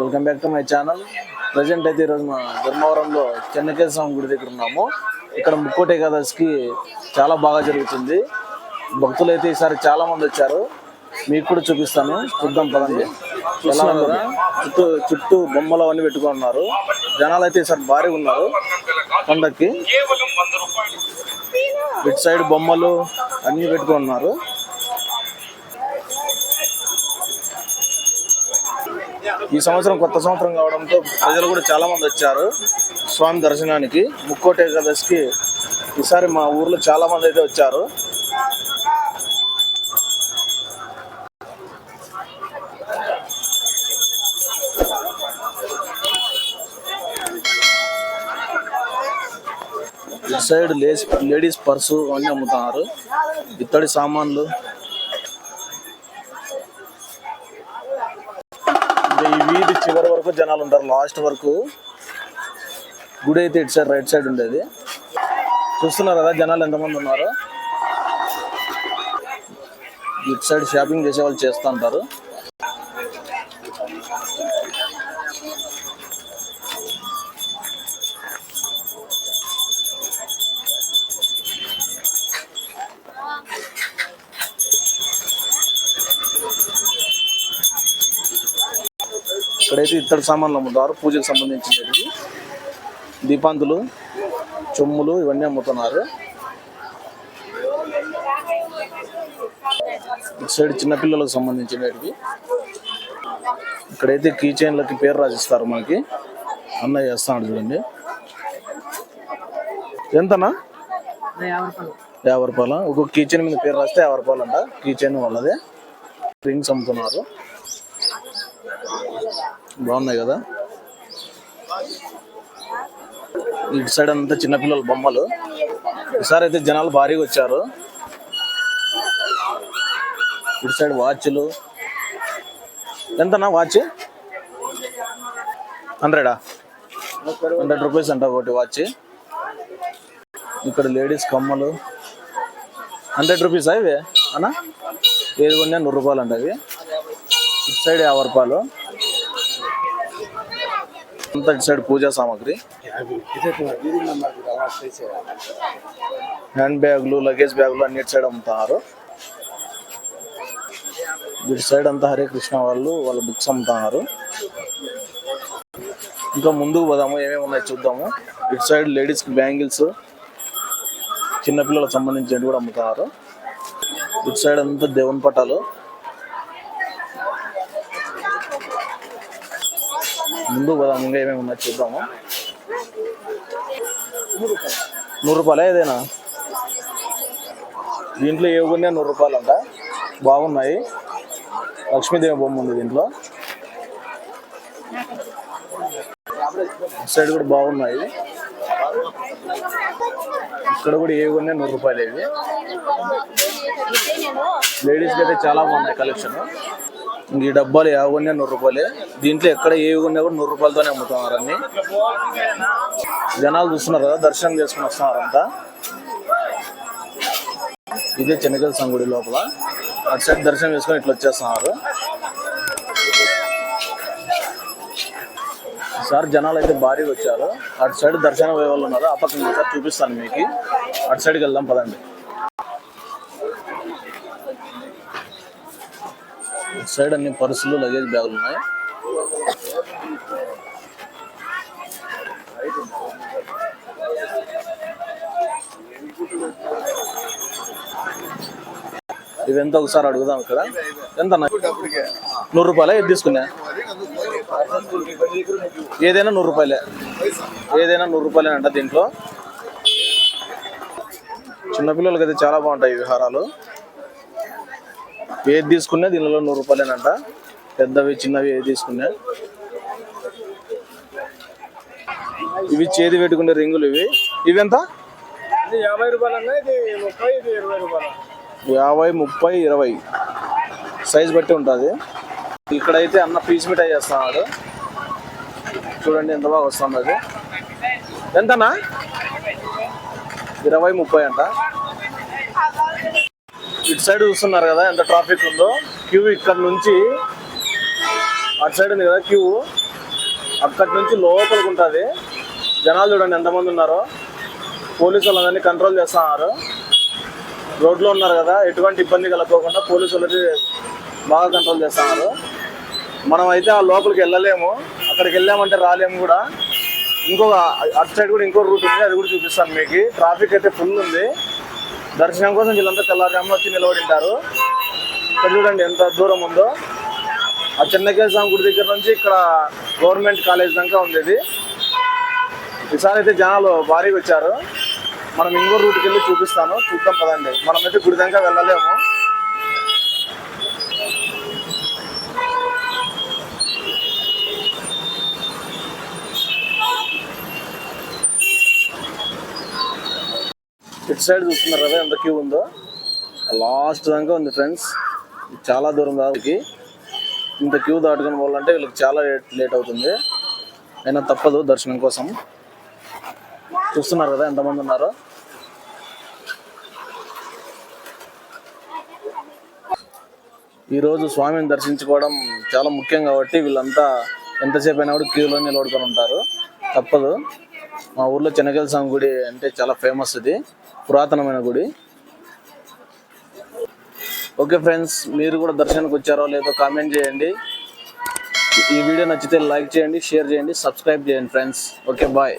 Welcome back to my channel present అయితే ఈరోజు మా ధర్మవరంలో చెన్నకేశ్వర స్వామి గుడి దగ్గర ఉన్నాము. ఇక్కడ ముక్కోటి ఏకాదశికి చాలా బాగా జరుగుతుంది. భక్తులు అయితే ఈసారి చాలా మంది వచ్చారు. మీకు కూడా చూపిస్తాను. చూద్దాం పదండి. ఎలా చుట్టూ చుట్టూ బొమ్మలు అవన్నీ పెట్టుకున్నారు. జనాలు అయితే ఈసారి భారీగా ఉన్నారు. పండక్కి ఇటు సైడ్ బొమ్మలు అన్ని పెట్టుకున్నారు. ఈ సంవత్సరం కొత్త సంవత్సరం కావడంతో ప్రజలు కూడా చాలా మంది వచ్చారు. స్వామి దర్శనానికి ముక్కోటి ఏకాదశికి ఈసారి మా ఊర్లో చాలా మంది అయితే వచ్చారు. ఇటు సైడ్ లేస్ లేడీస్ పర్సు అన్నీ అమ్ముతున్నారు. ఇత్తడి సామాన్లు. వరకు జనాలు ఉంటారు. లాస్ట్ వరకు గుడి అయితే ఇటు సైడ్ రైట్ సైడ్ ఉండేది. చూస్తున్నారు కదా జనాలు ఎంతమంది ఉన్నారు? ఇటు సైడ్ షాపింగ్ చేసే వాళ్ళు చేస్తూ ఉంటారు. ఇక్కడైతే ఇత్తడి సామాన్లు అమ్ముతారు. పూజకు సంబంధించినవి. దీపాంతులు చొమ్ములు ఇవన్నీ అమ్ముతున్నారు. ఇటు సైడ్ చిన్నపిల్లలకు సంబంధించినవి ఇక్కడైతే కీ చైన్లకి పేరు రాసిస్తారు మనకి. అన్నయ్య చేస్తాడు చూడండి. ఎంతనా? యాభై రూపాయలు. ఒక్కొక్క కీ చైన్ మీద పేరు రాస్తే యాభై రూపాయలు అంట కీ చైన్ వాళ్ళదే. రింగ్స్ అమ్ముతున్నారు. బాగున్నాయి కదా? ఇటు సైడ్ అంతా చిన్నపిల్లల బొమ్మలు. ఈసారి అయితే జనాలు భారీగా వచ్చారు. ఇటు సైడ్ వాచ్లు. ఎంతనా వాచ్? హండ్రెడా? హండ్రెడ్ రూపీస్ అంట ఒకటి వాచ్. ఇక్కడ లేడీస్ కమ్మలు. హండ్రెడ్ రూపీస్ ఇవి? అన్నా? ఏది కొన్నా నూరు రూపాయలు అంట అవి. ఇటు సైడ్ యాభై రూపాయలు. అంతా ఇటు సైడ్ పూజా సామాగ్రి. హ్యాండ్ బ్యాగులు లగేజ్ బ్యాగులు అన్ని ఇటు సైడ్ అమ్ముతున్నారు ఇటు సైడ్ అంతా హరే కృష్ణ వాళ్ళు వాళ్ళ బుక్స్ అమ్ముతున్నారు ఇంకా ముందుకు పోదాము ఏమేమి ఉన్నాయి చూద్దాము. ఇటు సైడ్ లేడీస్కి బ్యాంగిల్స్ చిన్నపిల్లలకు సంబంధించినవి కూడా అమ్ముతున్నారు ఇటు సైడ్ అంతా దేవుని పటాలు. ముందు పోదాం ఇంకా ఏమేమి ఉన్నా చూద్దాము. నూరు రూపాయలే ఏదైనా? దీంట్లో ఏ కొన్నా నూరు రూపాయలు అంట బాగున్నాయి. లక్ష్మీదేవి బొమ్మ ఉంది దీంట్లో. సైడ్ కూడా బాగున్నాయి. ఇక్కడ కూడా ఏ కొన్నా నూరు రూపాయలు ఇవి. లేడీస్కి అయితే చాలా బాగున్నాయి కలెక్షన్. ఈ డబ్బాలు యాభై కొన్నా నూరు రూపాయలే. దీంట్లో ఎక్కడ ఏవి కొన్నా కూడా నూరు రూపాయలతోనే అమ్ముతున్నారు అన్ని. జనాలు చూస్తున్నారు కదా దర్శనం చేసుకుని వస్తున్నారు అంతా. ఇదే చెన్నకల్ సంగుడి లోపల. అటు సైడ్ దర్శనం చేసుకొని ఇట్లా వచ్చేస్తున్నారు. సార్ జనాలు అయితే భారీగా వచ్చారు. అటు సైడ్ దర్శనం పోయే వాళ్ళు ఉన్నారు. ఆ పక్కన చూపిస్తాను మీకు. అటు సైడ్కి వెళ్దాం పదండి. ఇటు సైడ్ అన్ని పర్సులు లగేజ్ బ్యాగులు ఉన్నాయి. ఇవి ఎంత ఒకసారి అడుగుదాం ఇక్కడ? ఎంత అన్న? నూరు రూపాయలే? ఏది తీసుకున్నా? ఏదైనా నూరు రూపాయలే. ఏదైనా నూరు రూపాయలే అంట దీంట్లో. చిన్నపిల్లలకి అయితే చాలా బాగుంటాయి విహారాలు. ఏది తీసుకున్నా దీనిలో నూరు రూపాయలేనంట. పెద్దవి చిన్నవి ఏది తీసుకున్నా. ఇవి చేతి పెట్టుకునే రింగులు ఇవి. ఇవి ఎంత? యాభై రూపాయలు. యాభై ముప్పై ఇరవై. సైజ్ బట్టి ఉంటుంది. ఇక్కడైతే అన్న పీస్ మిఠాయి చేస్తున్నాడు. చూడండి ఎంత బాగా వస్తుంది అది. ఎంతనా ఇరవై ముప్పై అంట. ఇటు సైడ్ చూస్తున్నారు కదా ఎంత ట్రాఫిక్ ఉందో. క్యూ ఇక్కడ నుంచి అటు సైడ్ ఉంది కదా క్యూ. అక్కడి నుంచి లోపలికి ఉంటుంది. జనాలు చూడండి ఎంతమంది ఉన్నారో. పోలీసు వాళ్ళందరినీ కంట్రోల్ చేస్తున్నారు. రోడ్లో ఉన్నారు కదా ఎటువంటి ఇబ్బంది కలగకుండా పోలీసు వాళ్ళకి బాగా కంట్రోల్ చేస్తున్నారు. మనం అయితే ఆ లోపలికి వెళ్ళలేము. అక్కడికి వెళ్ళామంటే రాలేము కూడా. ఇంకొక అటు సైడ్ కూడా ఇంకో రూట్ ఉంది అది కూడా చూపిస్తాను మీకు. ట్రాఫిక్ అయితే ఫుల్ ఉంది. దర్శనం కోసం వీళ్ళంతా తెల్లారుజామున వచ్చి నిలబడి ఉంటారు ఇక్కడ చూడండి ఎంత దూరం ఉందో. ఆ చెన్నకేశ్వర స్వామి గుడి దగ్గర నుంచి ఇక్కడ గవర్నమెంట్ కాలేజ్ దాకా ఉంది ఇది ఈసారి అయితే జనాలు భారీగా వచ్చారు. మనం ఇంకో రూట్కి వెళ్ళి చూపిస్తాను. చూద్దాం పదండి. మనమైతే గుడి దాకా వెళ్ళలేము. ఇటు సైడ్ చూస్తున్నారు కదా ఎంత క్యూ ఉందో. లాస్ట్ దాకా ఉంది ఫ్రెండ్స్. చాలా దూరం దానికి ఇంత క్యూ దాటుకుని పోవాలంటే వీళ్ళకి చాలా లేట్ లేట్ అవుతుంది. అయినా తప్పదు దర్శనం కోసం. చూస్తున్నారు కదా ఎంతమంది ఉన్నారో. ఈరోజు స్వామిని దర్శించుకోవడం చాలా ముఖ్యం కాబట్టి వీళ్ళంతా ఎంతసేపు అయినా కూడా క్యూలో నిలబడుకొని ఉంటారు. తప్పదు. మా ఊర్లో చెన్నకేల స్వామి గుడి అంటే చాలా ఫేమస్ ఇది. పురాతనమైన గుడి. ఓకే ఫ్రెండ్స్ మీరు కూడా దర్శనానికి వచ్చారో లేదో కామెంట్ చేయండి. ఈ వీడియో నచ్చితే లైక్ చేయండి షేర్ చేయండి సబ్స్క్రైబ్ చేయండి ఫ్రెండ్స్ ఓకే బాయ్